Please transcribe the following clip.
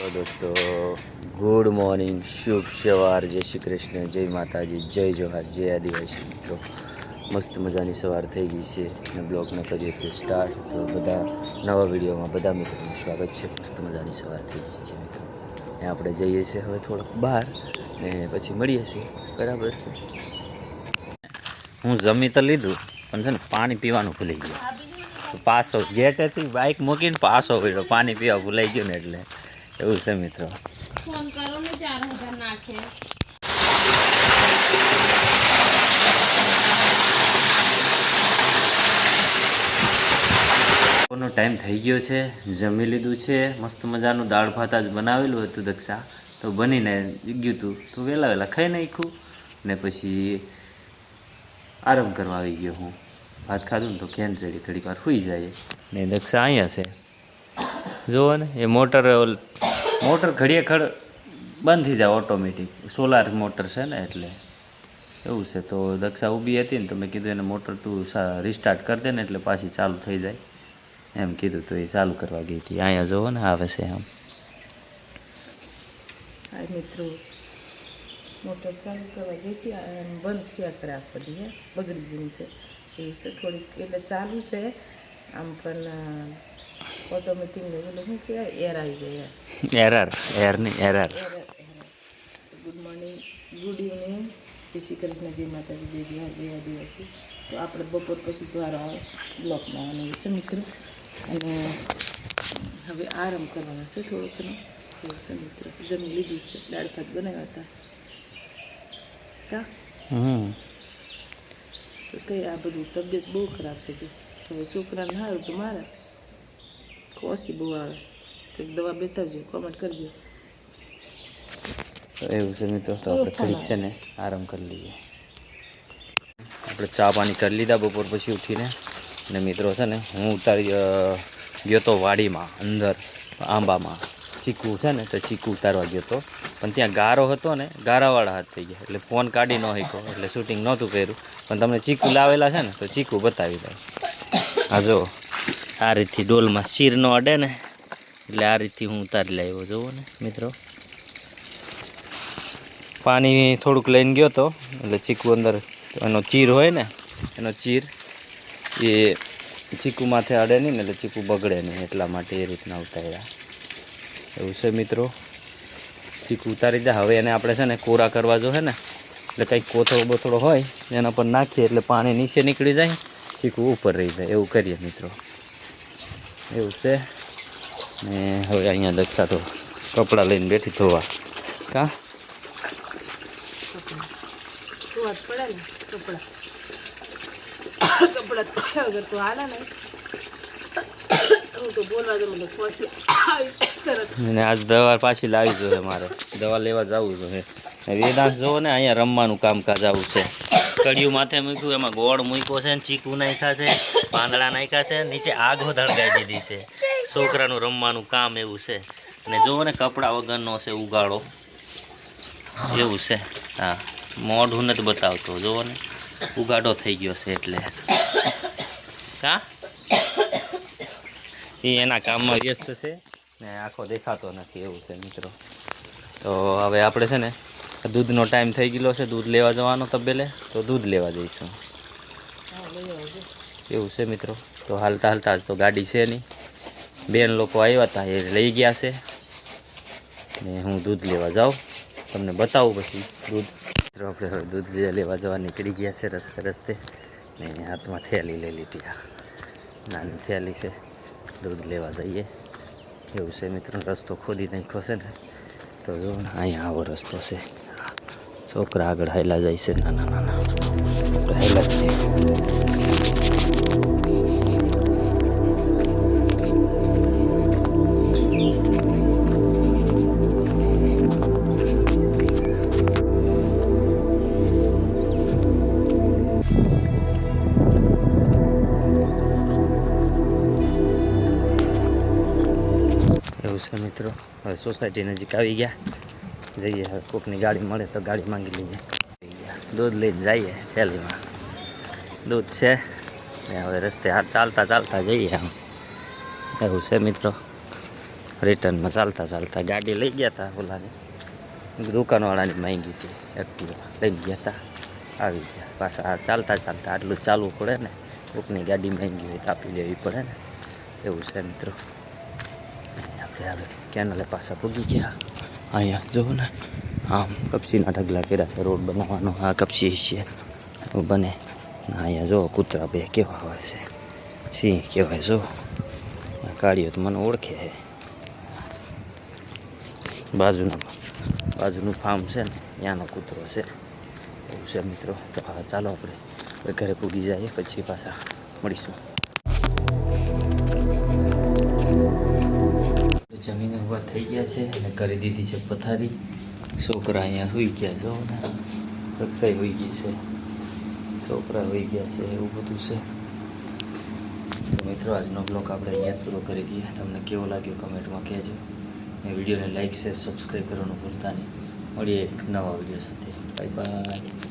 દોસ્તો, good morning, શુભ સવાર, જય શ્રી કૃષ્ણ, જય માતાજી, જય જોહાર, જય આદિવાસી મિત્રો. મસ્ત મજાની સવાર થઈ ગઈ છે અને બ્લોગને કરીએ છીએ સ્ટાર્ટ તો બધા નવા વિડીયોમાં બધા મિત્રોનું સ્વાગત છે. મસ્ત મજાની સવાર થઈ ગઈ છે મિત્રો. ને આપણે જઈએ છીએ હવે થોડોક બહાર ને પછી મળીએ છીએ. બરાબર છે? હું જમી તો લીધું, પણ છે ને પાણી પીવાનું ભૂલી ગયું. તો પાછો ગેટેથી બાઇક મૂકીને પાછો પડ્યો, પાણી પીવા ભૂલાઈ ગયું ને એટલે. એવું છે મિત્રો. ફોન કરો ને ચાર હજાર નાખે. નો ટાઈમ થઈ ગયો છે જમી લીધું છે મસ્ત મજાનું દાળ ભાત આજ બનાવેલું હતું દક્ષા. તો બનીને ગયું હતું તો વહેલા વહેલા ખાઈ નાખ્યું ને પછી આરામ કરવા આવી ગયો હું. ભાત ખાધું ને તો ખેન ચડી થોડીક વાર સુઈ જાય. ને દક્ષા અહીંયા છે. જુઓ ને એ મોટર મોટર ઘડીએ બંધ થઈ જાય ઓટોમેટિક સોલાર મોટર છે ને એટલે. એવું છે, તો દક્ષા ઊભી હતી ને તો મેં કીધું એને મોટર તું રિસ્ટાર્ટ કરી દે ને એટલે પાછી ચાલુ થઈ જાય. એમ કીધું તો એ ચાલુ કરવા ગઈ હતી. અહીંયા જોવો ને, આવે છે આમ મિત્રો. મોટર ચાલુ કરવા ગઈ હતી બંધ થયા કરે આખો બધી બગડી જેવી છે. એવું છે થોડીક, એટલે ચાલુ છે. આમ પણ એરર એર નહીં error air good morning good evening જય શ્રી કૃષ્ણ જય માતાજી જય જય જય આદિવાસી. તો આપણે બપોર પછી દ્વારા આવે બ્લોકમાં આવવાનું છે મિત્રો અને હવે આરામ કરવાનો છે થોડોકનો. ઘણો એવું છે મિત્રો જમી લીધું છે. દાળ ભાત બનાવ્યા હતા. કા? હમ. તો કઈ આ બધું તબિયત બહુ ખરાબ થઈ ગઈ. હવે છોકરાને સારું તો મારે. ખોસી બહુ આવે કંઈક દવા બેતાવજો કોમેન્ટ કરજો એવું છે મિત્રો તો આપણે ઠીક છે ને આરામ કરી લઈએ આપણે ચા પાણી કરી લીધા બપોર પછી ઉઠીને અને મિત્રો છે ને હું ઉતારી ગયો તો વાડીમાં અંદર આંબામાં ચીકુ છે ને તો ચીકુ ઉતારવા ગયો તો પણ ત્યાં ગારો હતો ને ગારાવાળા હાથ થઈ ગયા એટલે ફોન કાઢી ન શક્યો એટલે શૂટિંગ નહોતું કર્યું. પણ તમને ચીકુ લાવેલા છે ને તો ચીકુ બતાવી દઉં. હા જો. આ રીતથી ડોલમાં શીર ન અડે ને, એટલે આ રીતથી હું ઉતારી લાવ્યો જુઓ ને મિત્રો. પાણી થોડુંક લઈને ગયો તો, એટલે ચીકુ અંદર એનો ચીર હોય ને, એનો ચીર એ ચીકુ માથે અડે નહીં ને, એટલે ચીકુ બગડે નહીં, એટલા માટે એ રીતના ઉતાર્યા. એવું છે મિત્રો. ચીકુ ઉતારી દે. હવે એને આપણે છે ને કોરા કરવા જો છે ને, એટલે કંઈક કોથળો બોથળો હોય, એના પર નાખીએ, એટલે પાણી નીચે નીકળી જાય, ચીકુ ઉપર રહી જાય. એવું કરીએ મિત્રો. એવું છે. ને હવે અહીંયા દક્ષા તો કપડાં લઈને બેઠી ધોવા. કાં? આજ દવા પાછી લાવી જોઈએ મારે. દવા લેવા જવું જોઈએ. વેદાંત જોવો ને અહીંયા રમવાનું કામકાજ આવું છે. કડિયું માથે મૂક્યું એમાં ગોળ મૂક્યો છે ને ચીકુ નાખ્યા છે. પાંદડા નાખ્યા છે, નીચે આગ ધળગાઈ દીધી છે. છોકરાનું રમવાનું કામ એવું છે. અને જુઓ ને કપડાં વગરનો છે ઉગાડો. એવું છે. હા, મોઢું નથી બતાવતો જુઓ ને. ઉગાડો થઈ ગયો છે એટલે. કા? એ એના કામમાં વ્યસ્ત છે. ને આખો દેખાતો નથી એવું છે, મિત્રો. તો હવે આપણે છે ને, દૂધનો ટાઈમ થઈ ગયેલો છે. દૂધ લેવા જવાનો તબેલે. તો દૂધ લેવા જઈશું. એવું છે મિત્રો. તો હાલતા હાલતા તો ગાડી છે નહીં. બેન લોકો આવ્યા હતા એ લઈ ગયા છે. ને હું દૂધ લેવા જાઉં. તમને બતાવું પછી દૂધ. મિત્રો, આપણે હવે દૂધ લેવા જવા નીકળી ગયા છે રસ્તે રસ્તે. ને હાથમાં થેલી લઈ લીધી આ. નાની થેલી છે. દૂધ લેવા જઈએ. એવું છે મિત્રો, રસ્તો ખોદી નાખ્યો છે ને. તો જો અહીંયા આવો રસ્તો છે. છોકરા આગળ હાયલા જાય છે, નાના નાના. હેલા જ એવું છે મિત્રો. હવે સોસાયટી નજીક આવી ગયા. જઈએ હવે કોકની ગાડી મળે તો ગાડી માંગી લઈએ. દૂધ લઈને જઈએ થેલીમાં દૂધ છે. ને હવે રસ્તે ચાલતા ચાલતા જઈએ આમ. એવું છે મિત્રો. રિટર્નમાં ચાલતા ચાલતા ગાડી લઈ ગયા હતા ઓલાની. દુકાનવાળાની માંગી હતી. એક્ટિવા લઈ ગયા હતા આવી ગયા. પાછા ચાલતા ચાલતા આટલું ચાલવું પડે ને. કોકની ગાડી માંગી હોય તો આપી દેવી પડે ને. એવું છે મિત્રો. આપણે હવે કેનલે પાછા પૂગી ગયા. અહીંયા જુઓ ને. આમ કપસીના ઢગલા કર્યા છે. રોડ બનાવવાનો. આ કપસી છે. એવું બને. અહીંયા જો કૂતરા બે કેવા હોય છે સિંહ કહેવાય જો આ કાળીઓ તો મને ઓળખે છે બાજુના બાજુનું ફાર્મ છે ને ત્યાંનો કૂતરો છે એવું છે મિત્રો તો હા ચાલો આપણે ઘરે પૂગી જઈએ પછી પાછા મળીશું જમીન ઊભા થઈ ગયા છે અને કરી દીધી છે પથારી છોકરા અહીંયા હોઈ ગયા જો ને રક્ષાઈ હોઈ ગઈ છે છોકરા હોઈ ગયા છે, એવું બધું છે. તો મિત્રો, આજનો બ્લોગ આપણે અહીંયા પૂરો કરી દઈએ. તમને કેવો લાગ્યો કમેન્ટમાં કહેજો. અને વિડીયોને લાઈક શેર સબસ્ક્રાઈબ કરવાનું ભૂલતા નહીં. મળીએ એક નવા વીડિયો સાથે. Bye bye